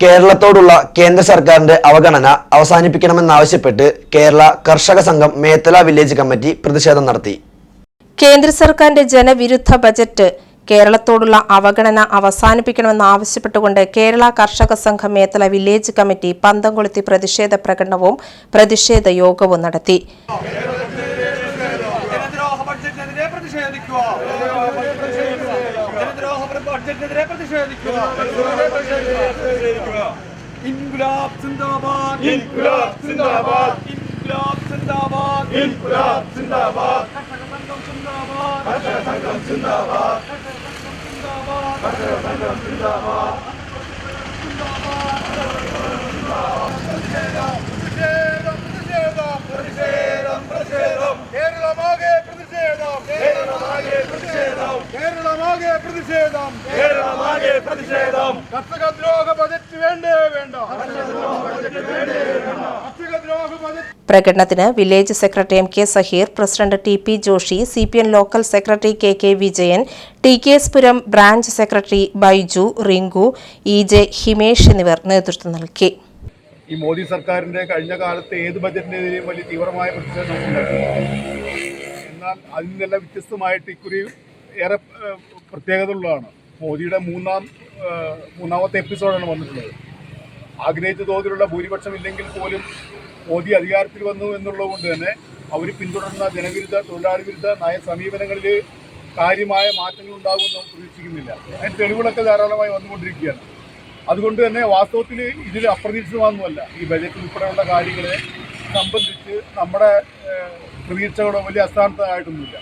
കേരളത്തോടുള്ള കേന്ദ്ര സർക്കാരിന്റെ അവഗണന അവസാനിപ്പിക്കണമെന്നാവശ്യപ്പെട്ട് കേരള കർഷക സംഘം മേത്തല വില്ലേജ് കമ്മിറ്റി പ്രതിഷേധം നടത്തി. കേന്ദ്ര സർക്കാരിന്റെ ജനവിരുദ്ധ ബജറ്റ് കേരളത്തോടുള്ള അവഗണന അവസാനിപ്പിക്കണമെന്ന് ആവശ്യപ്പെട്ടുകൊണ്ട് കേരള കർഷക സംഘം മേത്തല വില്ലേജ് കമ്മിറ്റി പന്തംകൊളുത്തി പ്രതിഷേധ പ്രകടനവും പ്രതിഷേധ യോഗവും നടത്തി. ബഡ്ജറ്റിനെതിരെ പ്രതിഷേധിക്കുക. ജനദ്രോഹ ബഡ്ജറ്റിനെതിരെ പ്രതിഷേധിക്കുക. ഇൻകുലാബ് സിന്ദാബാദ്. ഇൻകുലാബ് സിന്ദാബാദ്. ഇൻകുലാബ് സിന്ദാബാദ്. ഇൻകുലാബ് സിന്ദാബാദ്. സംഘം സിന്ദാബാദ്. സംഘം സിന്ദാബാദ്. സംഘം സിന്ദാബാദ് പ്രതിഷേധം പ്രതിഷേധം പ്രതിഷേധം കേരളമാകെ പ്രതിഷേധം കേരളമാകെ പ്രതിഷേധം കേരളമാകെ പ്രതിഷേധം. കേരളമാകെ പ്രതിഷേധം. കർഷക ദ്രോഹ ബജറ്റ് വേണ്ടേ വേണ്ട? കർഷക ദ്രോഹ ബജറ്റ് പ്രകടനത്തിന് village secretary M K Saheer president T P Joshi C P M local secretary K K Vijayan T K S Puram branch secretary Baiju Rinku E J Himesh എന്നിവർ നേതൃത്വം നൽകി. ഈ മോദി സർക്കാരിന്റെ കഴിഞ്ഞ കാലത്തെ ഏത് ബജറ്റിനെതിരെയും വലിയ തീവ്രമായ പ്രതിഷേധം എന്നാൽ അതിൽ നിന്നെല്ലാം വ്യത്യസ്തമായിട്ട് ഇക്കുറി ഏറെ പ്രത്യേകത ഉള്ളതാണ് മോദിയുടെ മൂന്നാം മൂന്നാമത്തെ എപ്പിസോഡാണ് വന്നിട്ടുള്ളത്. ആഗ്രഹിച്ച തോതിലുള്ള ഭൂരിപക്ഷം ഇല്ലെങ്കിൽ പോലും മോദി അധികാരത്തിൽ വന്നു എന്നുള്ളത് കൊണ്ട് തന്നെ അവർ പിന്തുടരുന്ന ജനവിരുദ്ധ തൊഴിലാളി വിരുദ്ധ നയ സമീപനങ്ങളിൽ കാര്യമായ മാറ്റങ്ങൾ ഉണ്ടാകുമെന്ന് നമുക്ക് പ്രതീക്ഷിക്കുന്നില്ല. അതിന് തെളിവുകളൊക്കെ ധാരാളമായി വന്നുകൊണ്ടിരിക്കുകയാണ്. അതുകൊണ്ട് തന്നെ വാസ്തവത്തിൽ ഇതിൽ അപ്രതീക്ഷിതമാണെന്നല്ല ഈ ബജറ്റ് ഉൾപ്പെടെയുള്ള കാര്യങ്ങളെ സംബന്ധിച്ച് നമ്മുടെ പ്രതീക്ഷകളോ വലിയ അസ്ഥാനത്തായിട്ടൊന്നുമില്ല.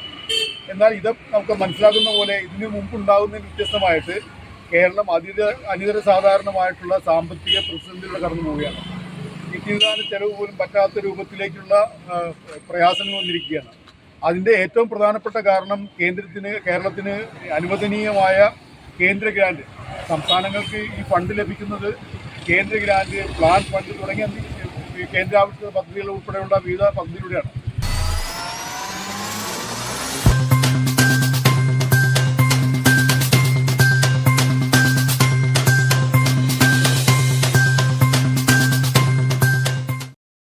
എന്നാൽ ഇത് നമുക്ക് മനസ്സിലാക്കുന്ന പോലെ ഇതിന് മുമ്പ് ഉണ്ടാകുന്നതിന് വ്യത്യസ്തമായിട്ട് കേരളം അതിര അനിതര സാധാരണമായിട്ടുള്ള സാമ്പത്തിക പ്രതിസന്ധിയിലൂടെ കടന്നു പോവുകയാണ്. നിത്യവിധാന ചെലവ് പോലും പറ്റാത്ത രൂപത്തിലേക്കുള്ള പ്രയാസങ്ങൾ വന്നിരിക്കുകയാണ്. അതിന്റെ ഏറ്റവും പ്രധാനപ്പെട്ട കാരണം കേന്ദ്രത്തിന് കേരളത്തിന് അനുവദനീയമായ കേന്ദ്ര ഗ്രാൻഡ് സംസ്ഥാനങ്ങൾക്ക് ഈ ഫണ്ട് ലഭിക്കുന്നത് കേന്ദ്ര ഗ്രാൻഡ് പ്ലാൻ ഫണ്ട് തുടങ്ങിയ കേന്ദ്രാവിഷ്കൃത പദ്ധതികൾ ഉൾപ്പെടെയുള്ള വിവിധ പദ്ധതിയിലൂടെയാണ്